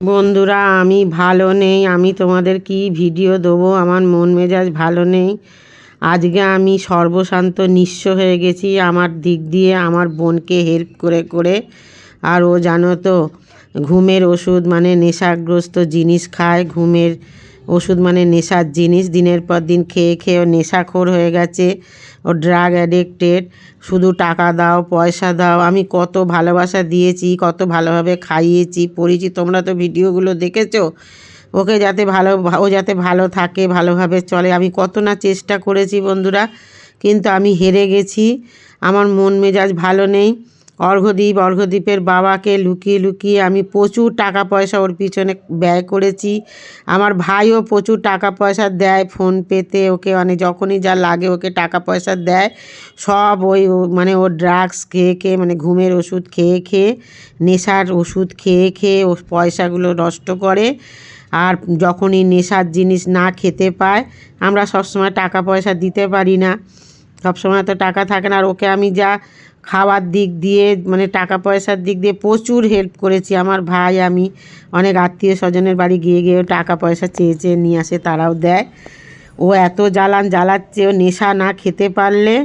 বন্ধুরা, আমি ভালো নেই। আমি তোমাদের কি ভিডিও দেবো? আমার মন মেজাজ ভালো নেই। আজকে আমি সর্বশান্ত নিঃস্ব হয়ে গেছি আমার দিক দিয়ে, আমার বোনকে হেল্প করে করে। আর ও জানো তো, ঘুমের ওষুধ মানে নেশাগ্রস্ত জিনিস খায়। ঘুমের ওষুধ মানে নেশার জিনিস, দিনের পর দিন খেয়ে খেয়ে নেশাখোর হয়ে গেছে ও ড্রাগ অ্যাডিক্টেড শুধু টাকা দাও, পয়সা দাও, আমি কত ভালোবাসা দিয়েছি, কত ভালোভাবে খাইয়েছি পড়িয়েছি তোমরা তো ভিডিওগুলো দেখেছ। ওকে যাতে ভালো, ও যাতে ভালো থাকে, ভালোভাবে চলে, আমি কত না চেষ্টা করেছি বন্ধুরা, কিন্তু আমি হেরে গেছি। আমার মন মেজাজ ভালো নেই। অর্ঘদ্বীপ অর্ঘদ্বীপের বাবাকে লুকিয়ে লুকিয়ে আমি প্রচুর টাকা পয়সা ওর পিছনে ব্যয় করেছি। আমার ভাইও প্রচুর টাকা পয়সা দেয় ফোন পেতে, ওকে মানে যখনই যা লাগে ওকে টাকা পয়সা দেয়। সব ওই মানে ও ড্রাগস খেয়ে খেয়ে মানে ঘুমের ওষুধ খেয়ে খেয়ে, নেশার ওষুধ খেয়ে খেয়ে ও পয়সাগুলো নষ্ট করে। আর যখনই নেশার জিনিস না খেতে পায়, আমরা সবসময় টাকা পয়সা দিতে পারি না। সবসময় তো টাকা থাকে না। আর ওকে আমি যা খাওয়ার দিক দিয়ে মানে টাকা পয়সার দিক দিয়ে প্রচুর হেল্প করেছি। আমার ভাই, আমি অনেক আত্মীয় স্বজনের বাড়ি গিয়ে গিয়েও টাকা পয়সা চেয়ে চেয়ে নিয়ে আসে, তারাও দেয়। ও এত জ্বালান জ্বালাচ্ছে, ও নেশা না খেতে পারলে,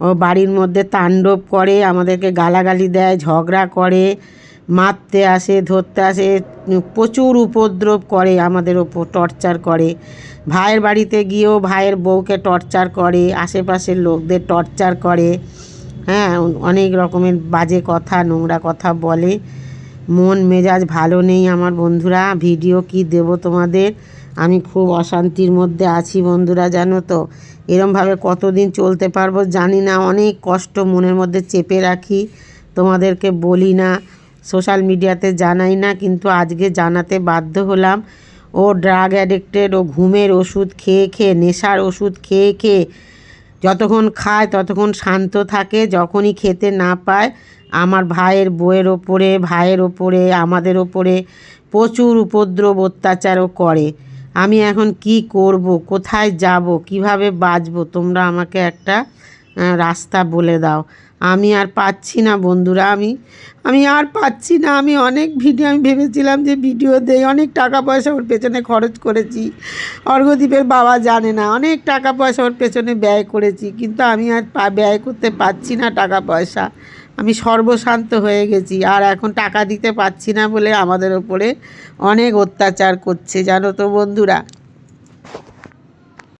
ও বাড়ির মধ্যে তাণ্ডব করে, আমাদেরকে গালাগালি দেয়, ঝগড়া করে। মারতে আসে, ধরতে আসে, প্রচুর উপদ্রব করে আমাদের ওপর টর্চার করে। ভাইয়ের বাড়িতে গিয়েও ভাইয়ের বউকে টর্চার করে, আশেপাশের লোকদের টর্চার করে। হ্যাঁ অনেক রকমের বাজে কথা, নোংরা কথা বলে। মন মেজাজ ভালো নেই আমার বন্ধুরা, ভিডিও কি দেব তোমাদের? আমি খুব অশান্তির মধ্যে আছি বন্ধুরা, জানো তো। এরমভাবে কতদিন চলতে পারব জানি না, অনেক কষ্ট মনের মধ্যে চেপে রাখি। তোমাদেরকে বলি না সোশ্যাল মিডিয়াতে জানাই না, কিন্তু আজকে জানাতে বাধ্য হলাম। ও ড্রাগ অ্যাডিক্টেড, ও ঘুমের ওষুধ খেয়ে খেয়ে, নেশার ওষুধ খেয়ে খেয়ে যতক্ষণ খায় ততক্ষণ শান্ত থাকে, যখনই খেতে না পায় আমার ভাইয়ের বউয়ের ওপরে, ভাইয়ের ওপরে, আমাদের ওপরে প্রচুর উপদ্রব অত্যাচারও করে। আমি এখন কি করব, কোথায় যাব, কীভাবে বাঁচবো, তোমরা আমাকে একটা রাস্তা বলে দাও। আমি আর পাচ্ছি না বন্ধুরা, আমি আমি আর পাচ্ছি না। আমি অনেক ভিডিও, আমি ভেবেছিলাম যে ভিডিও দেই, অনেক টাকা পয়সা ওর পেছনে খরচ করেছি। অর্ঘদ্বীপের বাবা জানে না, অনেক টাকা পয়সা ওর পেছনে ব্যয় করেছি, কিন্তু আমি আর ব্যয় করতে পারছি না টাকা পয়সা। আমি সর্বশান্ত হয়ে গেছি, আর এখন টাকা দিতে পারছি না বলে আমাদের ওপরে অনেক অত্যাচার করছে, জানো তো বন্ধুরা।